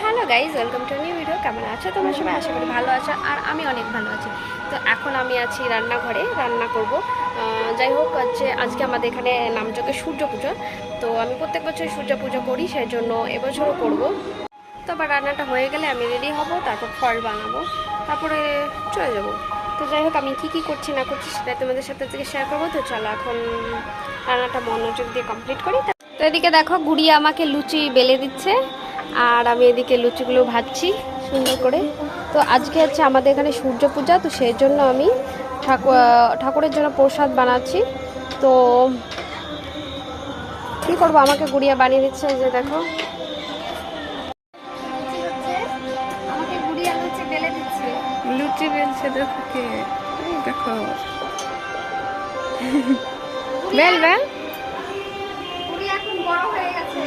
Hello guys welcome to new video কেমন আছো তোমার সবাই? আশা করি ভালো আছো, আর আমি অনেক ভালো আছি। তো এখন আমি আছি রান্নাঘরে, রান্না করব। যাই হোক, হচ্ছে আজকে আমাদের এখানে নাম নামযোগে সূর্য পুজো তো আমি প্রত্যেক বছর সূর্য পুজো করি সেই জন্য এবছরও করব। তো আবার রান্নাটা হয়ে গেলে আমি রেডি হব, তারপর ফল বানাবো, তারপরে চলে যাব। তো যাই হোক, আমি কী কী করছি, না করছি সেটা তোমাদের সাথে থেকে শেয়ার করব। তো চলো এখন রান্নাটা মনোযোগ দিয়ে কমপ্লিট করি। তো এদিকে দেখো, গুড়িয়া আমাকে লুচি বেলে দিচ্ছে। আর আমি এদিকে লুচিগুলো ভাজছি সুন্দর করে। তো আজকে হচ্ছে আমাদের এখানে সূর্য পূজা তো সেই জন্য আমি ঠাকুর ঠাকুরের জন্য প্রসাদ বানাচ্ছি। তো কী করব? আমাকে গুড়িয়া বানিয়ে দিচ্ছে যে দেখো। আমাকে গুড়িয়া লুচি বেলে দিচ্ছে। লুচি বেলছে দেখো কে? দেখো বেল বেল। এখন বড় হয়ে গেছে।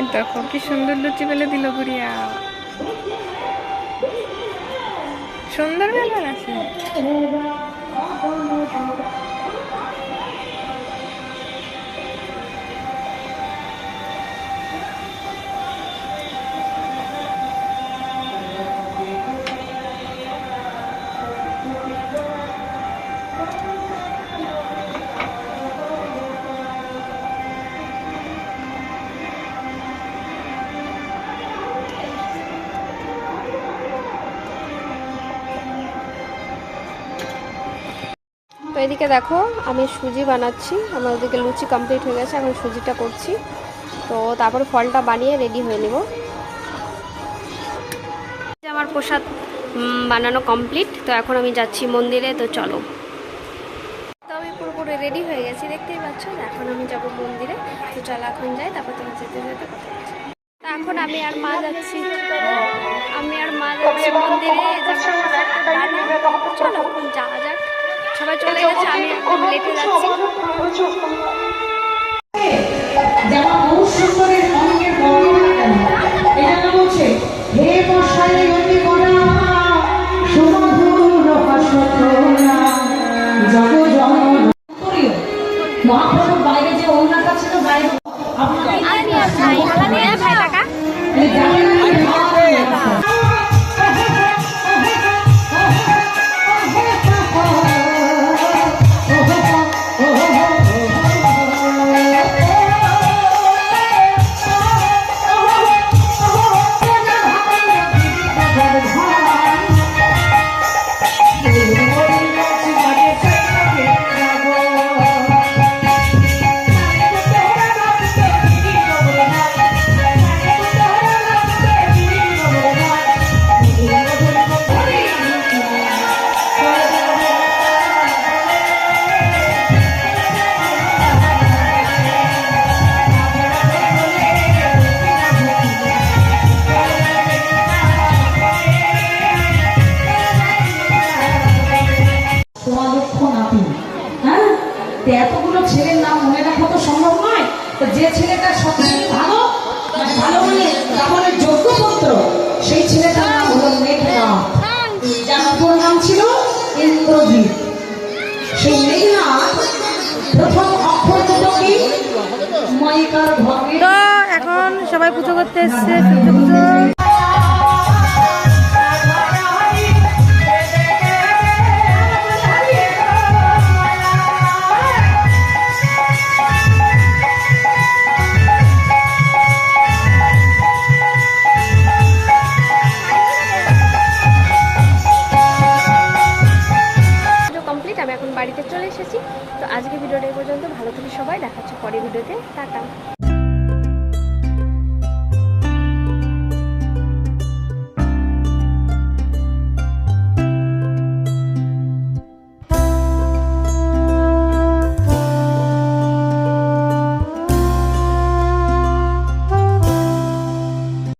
এই দেখো কি সুন্দর লুচি বেলে দিল গুড়িয়া সুন্দর বেলা আছে। এদিকে দেখো, আমি সুজি বানাচ্ছি। আমার ওদিকে লুচি কমপ্লিট হয়ে গেছে, এখন সুজিটা করছি। তো তারপর ফলটা বানিয়ে রেডি হয়ে নেব। আমার প্রসাদ বানানো কমপ্লিট তো এখন আমি যাচ্ছি মন্দিরে, তো চলো। তো আমি পুরোপুরি রেডি হয়ে গেছি, দেখতেই পাচ্ছ? এখন আমি যাব মন্দিরে। তো চলো এখন যাই, তারপর তোমার যেতে যেতে এখন আমি আর মা যাচ্ছি, আমি আর মা যাচ্ছি মন্দিরে চলো, যাওয়া যাক। সবাই চলে গেছে আমি লেটে যাচ্ছি। যেমন বহু সুন্দরের অঙ্গের বর্ণনা কেন এটা নাম হচ্ছে হে মশাই অতি করা সুমধুর হাসনা জগ জন মহাপ্রভুর তোমার লক্ষ নাতি হ্যাঁ? তো এতগুলো ছেলের নাম মনে রাখা তো সম্ভব নয়। তো যে ছেলেটা সবচেয়ে ভালো মানে ভালো মানে রাবণের যোগ্য পুত্র সেই ছেলেটার নাম হলো যার নাম ছিল ইন্দ্রজিৎ। সেই মেঘনাথ প্রথম অক্ষর দুটো কি তো এখন সবাই পুজো করতে এসছে পুজো। এসেছি। তো আজকে ভিডিওটা এই পর্যন্ত। ভালো থেকে সবাই। দেখাচ্ছে পরে ভিডিওতে। টাটা।